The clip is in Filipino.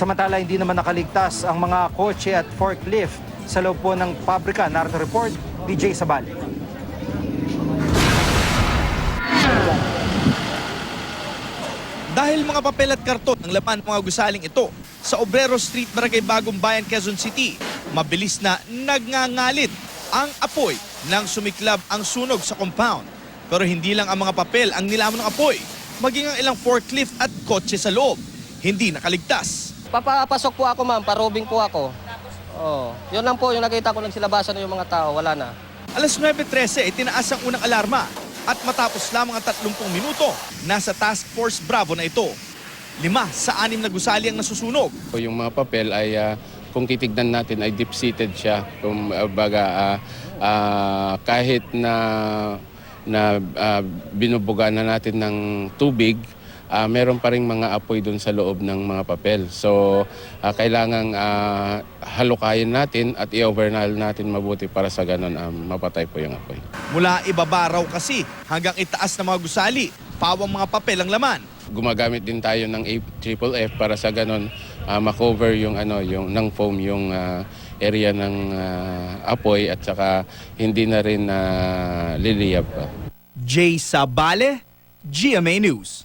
Samantala, hindi naman nakaligtas ang mga kotse at forklift sa loob po ng pabrika. Narito report, PJ Sabali. Dahil mga papel at karton ang laman ng mga gusaling ito, sa Obrero Street, Barangay Bagong Bayan, Quezon City, mabilis na nagngangalit ang apoy nang sumiklab ang sunog sa compound. Pero hindi lang ang mga papel ang nilamon ng apoy, maging ang ilang forklift at kotse sa loob. Hindi nakaligtas. Papapasok po ako ma'am, parobing po ako. Oh, yun lang po yung nakita ko nagsilabasan na yung mga tao, wala na. Alas 9.13, itinaas ang unang alarma at matapos lamang ang 30 minuto, nasa Task Force Bravo na ito. Lima sa anim na gusali ang nasusunog. Yung mga papel ay ah, kung titignan natin ay deep-seated siya. Kung ah, baga ah, ah, kahit na na ah, binubuga na natin ng tubig, ah, meron pa ring mga apoy doon sa loob ng mga papel. So ah, kailangang ah, halukayin natin at i-overnail natin mabuti para sa ganun ah, mapatay po yung apoy. Mula ibaba raw kasi hanggang itaas na mga gusali, pawang mga papel ang laman. Gumagamit din tayo ng AFFF para sa ganun ah, makover yung ano yung ng foam yung ah, area ng ah, apoy at saka hindi na rin na liliyab pa. Jay Sabale, GMA News.